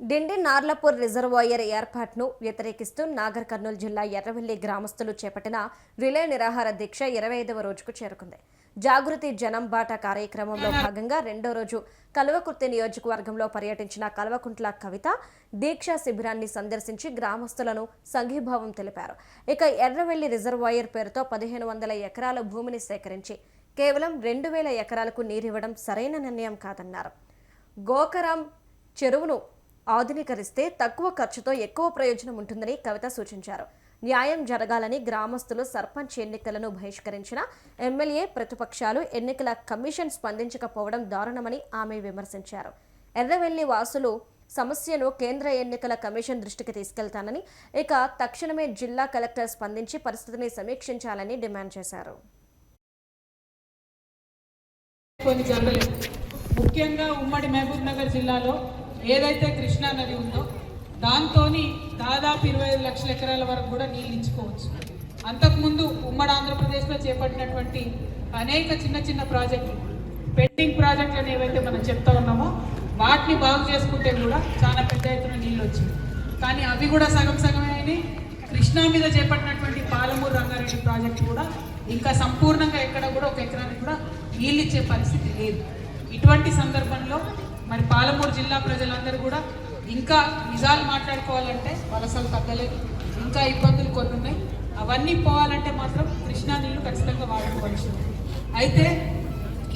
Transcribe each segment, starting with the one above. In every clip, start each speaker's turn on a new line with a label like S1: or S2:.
S1: డిండి Narlapur reservoir ఏర్పాటును వ్యతిరేకిస్తూ నాగర్ కర్నూలు జిల్లా ఎర్రవెల్లి గ్రామస్తులు చేపట్టిన రిలే నిరాహార దీక్ష ఇరవై ఐదవ రోజుకు చేరుకుంది. జాగృతి జనం బాట కార్యక్రమంలో భాగంగా రెండో రోజు కల్వకుర్తి నియోజకవర్గంలో పర్యటించిన కల్వకుంట్ల కవిత దీక్షా శిబిరాన్ని సందర్శించి గ్రామస్తులను సంఘీభావం తెలిపారు. ఇక ఎర్రవెల్లి రిజర్వాయర్ పేరుతో పదిహేను వందల ఎకరాల భూమిని సేకరించి కేవలం రెండు వేల ఎకరాలకు నీరివ్వడం సరైన నిర్ణయం కాదన్నారు. గోకరం చెరువును ఆధునీకరిస్తే తక్కువ ఖర్చుతో ఎక్కువ ప్రయోజనం ఉంటుందని కవిత సూచించారు. న్యాయం జరగాలని గ్రామస్తులు సర్పంచ్ ఎన్నికలను బహిష్కరించిన ఎమ్మెల్యే ప్రతిపక్షాలు ఎన్నికల కమిషన్ స్పందించకపోవడం దారుణమని ఆమె విమర్శించారు. ఎర్రవెల్లి వాసులు సమస్యను కేంద్ర ఎన్నికల కమిషన్ దృష్టికి తీసుకెళ్తానని ఇక తక్షణమే జిల్లా కలెక్టర్ స్పందించి పరిస్థితిని సమీక్షించాలని డిమాండ్ చేశారు.
S2: కొన్ని జరగలేదు ముఖ్యంగా ఉమ్మడి మహబూబ్ నగర్ జిల్లాలో ఏదైతే కృష్ణా నది ఉందో దాంతో దాదాపు ఇరవై ఐదు లక్షల ఎకరాల వరకు కూడా నీళ్ళు ఇచ్చుకోవచ్చు. అంతకుముందు ఉమ్మడి ఆంధ్రప్రదేశ్లో చేపట్టినటువంటి అనేక చిన్న చిన్న ప్రాజెక్టులు పెండింగ్ ప్రాజెక్టులను ఏవైతే మనం చెప్తా ఉన్నామో వాటిని బాగు చేసుకుంటే కూడా చాలా పెద్ద ఎత్తున నీళ్ళు వచ్చింది. కానీ అవి కూడా సగం సగమే అయినాయి. కృష్ణా మీద చేపట్టినటువంటి పాలమూరు రంగారెడ్డి ప్రాజెక్టు కూడా ఇంకా సంపూర్ణంగా ఎక్కడ కూడా ఒక ఎకరానికి కూడా నీళ్ళు ఇచ్చే పరిస్థితి లేదు. ఇటువంటి సందర్భంలో మరి పాలమూరు జిల్లా ప్రజలందరూ కూడా ఇంకా నిజాలు మాట్లాడుకోవాలంటే వలసలు తగ్గలేదు. ఇంకా ఇబ్బందులు కొన్ని ఉన్నాయి అవన్నీ పోవాలంటే మాత్రం కృష్ణా నీళ్ళు ఖచ్చితంగా వాడుకోవచ్చు అయితే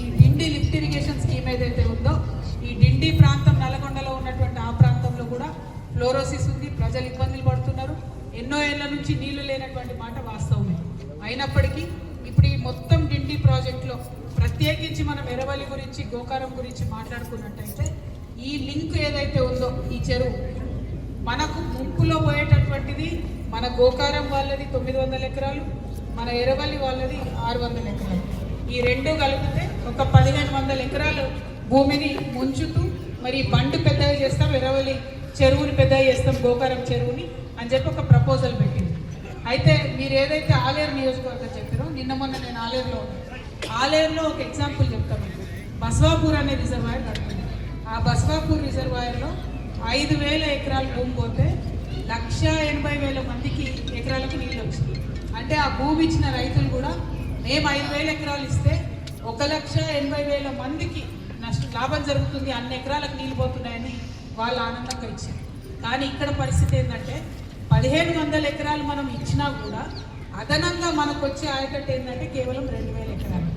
S2: ఈ డిండి లిఫ్ట్ ఇరిగేషన్ స్కీమ్ ఏదైతే ఉందో ఈ డిండి ప్రాంతం నల్గొండలో ఉన్నటువంటి ఆ ప్రాంతంలో కూడా ఫ్లోరోసిస్ ఉంది. ప్రజలు ఇబ్బందులు పడుతున్నారు. ఎన్నో ఏళ్ళ నుంచి నీళ్ళు లేనటువంటి మాట వాస్తవమే. అయినప్పటికీ ఇప్పుడు ఈ మొత్తం డిండి ప్రాజెక్టులో ప్రత్యేకించి మనం ఎరవలి గురించి గోకారం గురించి మాట్లాడుకున్నట్టయితే ఈ లింక్ ఏదైతే ఉందో ఈ చెరువు మనకు ముంపులో పోయేటటువంటిది మన గోకారం వాళ్ళది తొమ్మిది వందల ఎకరాలు మన ఎరవల్లి వాళ్ళది ఆరు వందల ఎకరాలు. ఈ రెండు కలిపితే ఒక పదిహేను వందల ఎకరాలు భూమిని ముంచుతూ మరి బండ్ పెద్దగా చేస్తాం ఎరవల్లి చెరువుని పెద్దగా చేస్తాం గోకారం చెరువుని అని చెప్పి ఒక ప్రపోజల్ పెట్టింది. అయితే మీరు ఏదైతే ఆలేరు నియోజకవర్గం చెప్పారో నిన్న మొన్న నేను ఆలేరులో ఆలయంలో ఆలేరులో ఒక ఎగ్జాంపుల్ చెప్తాం మీకు. బస్వాపూర్ అనే రిజర్వాయర్ కడుతుంది ఆ బస్వాపూర్ రిజర్వాయర్లో ఐదు వేల ఎకరాల భూమి పోతే లక్ష ఎనభై వేల మందికి ఎకరాలకు నీళ్ళు వచ్చింది అంటే ఆ భూమి ఇచ్చిన రైతులు కూడా మేము ఐదు వేల ఎకరాలు ఇస్తే ఒక లక్ష ఎనభై వేల మందికి నష్ట లాభం జరుగుతుంది అన్ని ఎకరాలకు నీళ్ళు పోతున్నాయని వాళ్ళు ఆనందంగా ఇచ్చారు. కానీ ఇక్కడ పరిస్థితి ఏంటంటే పదిహేను వందల ఎకరాలు మనం ఇచ్చినా కూడా అదనంగా మనకు వచ్చే ఆయకట్టు ఏంటంటే కేవలం రెండు వేల ఎకరాలు.